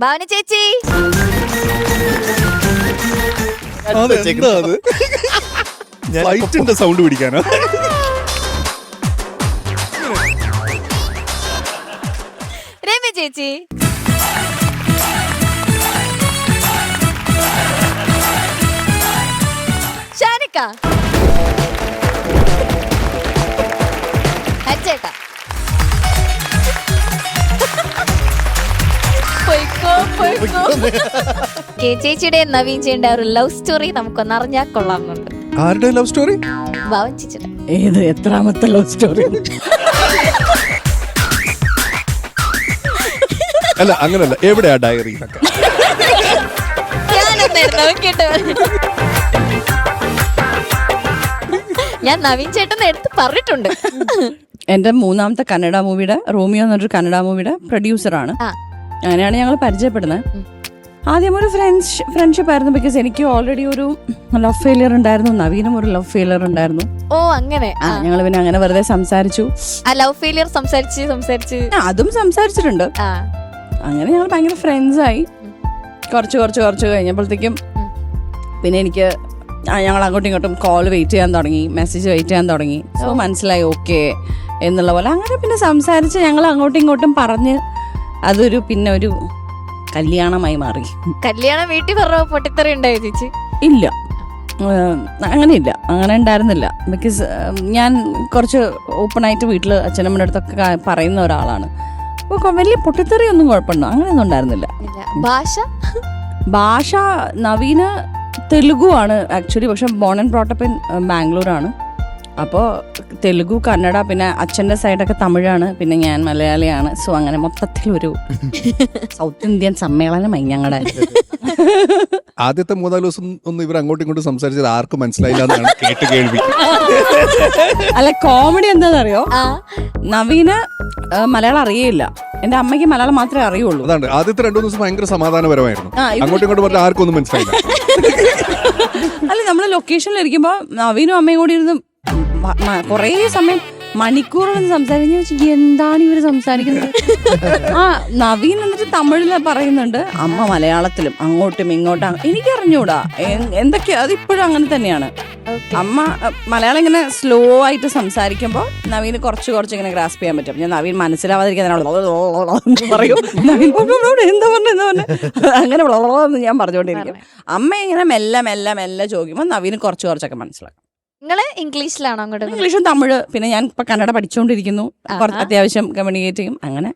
ഭാവന ചേച്ചി. അതെന്താ അത്? ഫ്ലൈറ്റിന്റെ സൗണ്ട് പിടിക്കാനോ? രമ്യ ചേച്ചി. ഷാനിക്ക. കെ ചേച്ചിയുടെ നവീൻ ചേണ്ട ഒരു ലവ് സ്റ്റോറി നമുക്കൊന്ന് അറിഞ്ഞാൽ കൊള്ളാമെന്നുണ്ട്. ആരുടെ ലവ് സ്റ്റോറി ഭവൻ ചേച്ചിയുടെ. ഏത് എത്രാമത്തെ ലവ് സ്റ്റോറി അല്ല അങ്ങനല്ല. എവിടെയാ ഡയറി ഞാൻ നവീൻ ചേട്ടൻ എടുത്ത് പറഞ്ഞിട്ടുണ്ട്. എന്റെ മൂന്നാമത്തെ കന്നഡ മൂവിയുടെ റോമിയോ എന്നൊരു കന്നഡ മൂവിയുടെ പ്രൊഡ്യൂസറാണ്. അങ്ങനെയാണ് ഞങ്ങൾ പരിചയപ്പെടുന്നത്. ആദ്യം ഒരു ഫ്രണ്ട്സ് ഫ്രണ്ട്ഷിപ്പ് ആയിരുന്നു ബിക്കോസ് എനിക്ക് ഓൾറെഡി ഒരു ലവ് ഫെയിലിയർ ഉണ്ടായിരുന്നു. നവീനും ഒരു ലവ് ഫെയിലിയർ ഉണ്ടായിരുന്നു. ഓ അങ്ങനെ. ഞങ്ങൾ പിന്നെ അങ്ങനെ വെറുതെ സംസാരിച്ചു. ലവ് ഫെയിലിയർ സംസാരിച്ച് സംസാരിച്ച്. അതും സംസാരിച്ചിട്ടുണ്ട്. അങ്ങനെ ഞങ്ങൾ ഭയങ്കര ഫ്രണ്ട്സ് ആയി. കുറച്ച് കുറച്ച് കുറച്ച് കഴിഞ്ഞപ്പോഴത്തേക്കും പിന്നെ എനിക്ക് ഞങ്ങൾ അങ്ങോട്ടും ഇങ്ങോട്ടും കോൾ വെയിറ്റ് ചെയ്യാൻ തുടങ്ങി. മെസ്സേജ് വെയിറ്റ് ചെയ്യാൻ തുടങ്ങി. സോ മനസ്സിലായി ഓക്കെ എന്നുള്ള പോലെ. അങ്ങനെ പിന്നെ സംസാരിച്ച് ഞങ്ങൾ അങ്ങോട്ടും ഇങ്ങോട്ടും പറഞ്ഞ് അതൊരു പിന്നെ ഒരു കല്യാണമായി മാറി. കല്യാണം വീട്ടിൽ പറഞ്ഞ പൊട്ടിത്തെറി ഉണ്ടായോ ചേച്ചി? ഇല്ല. അങ്ങനെ ഇല്ല അങ്ങനെ ഉണ്ടായിരുന്നില്ല. ബിക്കോസ് ഞാൻ കുറച്ച് ഓപ്പണായിട്ട് വീട്ടിൽ അച്ഛനമ്മയുടെ അടുത്തൊക്കെ പറയുന്ന ഒരാളാണ്. അപ്പോൾ വലിയ വലിയ പൊട്ടിത്തെറിയൊന്നും കുഴപ്പമുണ്ടോ അങ്ങനെയൊന്നും ഉണ്ടായിരുന്നില്ല. ഭാഷ? ഭാഷ നവീന തെലുഗു ആണ് ആക്ച്വലി പക്ഷെ born and brought up in ബാംഗ്ലൂരാണ് അപ്പോൾ തെലുഗു കന്നഡ പിന്നെ അച്ഛന്റെ സൈഡൊക്കെ തമിഴാണ് പിന്നെ ഞാൻ മലയാളിയാണ്. സോ അങ്ങനെ മൊത്തത്തിലൊരു സൗത്ത് ഇന്ത്യൻ സമ്മേളനമായി ഞങ്ങളുടെ ആദ്യത്തെ മൂന്നാൽ ദിവസം ഒന്നും ഇവർ അങ്ങോട്ടും ഇങ്ങോട്ടും സംസാരിച്ചത് ആർക്കും മനസ്സിലായില്ല എന്നാണ് കേട്ട് കേൾവി. അല്ല കോമഡി എന്താണെന്നറിയോ നവീന മലയാളം അറിയേയില്ല. എന്റെ അമ്മയ്ക്ക് മലയാളം മാത്രമേ അറിയുള്ളൂ. അതാണ്. ആദ്യത്തെ രണ്ടു ദിവസം ഭയങ്കര സമാധാനപരമായിരുന്നു. അങ്ങോട്ടും ഇങ്ങോട്ടും പറഞ്ഞാൽ ആർക്കും ഒന്നും മനസ്സിലായില്ല. അല്ല നമ്മൾ ലൊക്കേഷനിൽ ഇരിക്കുമ്പോ നവീനും അമ്മയും കൂടി ഇരുന്ന് കുറേ സമയം മണിക്കൂറുകൾ സംസാരിച്ചു ചോദിച്ചു, എന്താണ് ഇവർ സംസാരിക്കുന്നത്? ആ നവീൻ എന്നിട്ട് തമിഴിൽ പറയുന്നുണ്ട് അമ്മ മലയാളത്തിലും അങ്ങോട്ടും ഇങ്ങോട്ടും എനിക്കറിഞ്ഞൂടാ. എന്തൊക്കെയാ എന്തൊക്കെയാ അതിപ്പോഴും അങ്ങനെ തന്നെയാണ്. അമ്മ മലയാളം ഇങ്ങനെ സ്ലോ ആയിട്ട് സംസാരിക്കുമ്പോൾ നവീന് കുറച്ച് കുറച്ച് ഇങ്ങനെ ഗ്രാസ്പ് ചെയ്യാൻ പറ്റും. ഞാൻ നവീൻ മനസ്സിലാവാതിരിക്കാൻ പറയും. നവീൻ "ഓ, ഓ, ഓ, എന്താ പറഞ്ഞു എന്താ പറഞ്ഞു? അങ്ങനെ ഞാൻ പറഞ്ഞുകൊണ്ടിരിക്കും. അമ്മ ഇങ്ങനെ മെല്ലെ മെല്ലെ മെല്ലെ ചോദിക്കുമ്പോൾ നവീന് കുറച്ച് കുറച്ചൊക്കെ മനസ്സിലാക്കും. നിങ്ങൾ ഇംഗ്ലീഷിലാണോ അങ്ങോട്ട് ഇംഗ്ലീഷും തമിഴ്. പിന്നെ ഞാൻ ഇപ്പൊ കന്നഡ പഠിച്ചുകൊണ്ടിരിക്കുന്നു കുറച്ച് അത്യാവശ്യം കമ്മ്യൂണിക്കേറ്റ് ചെയ്യും. അങ്ങനെ.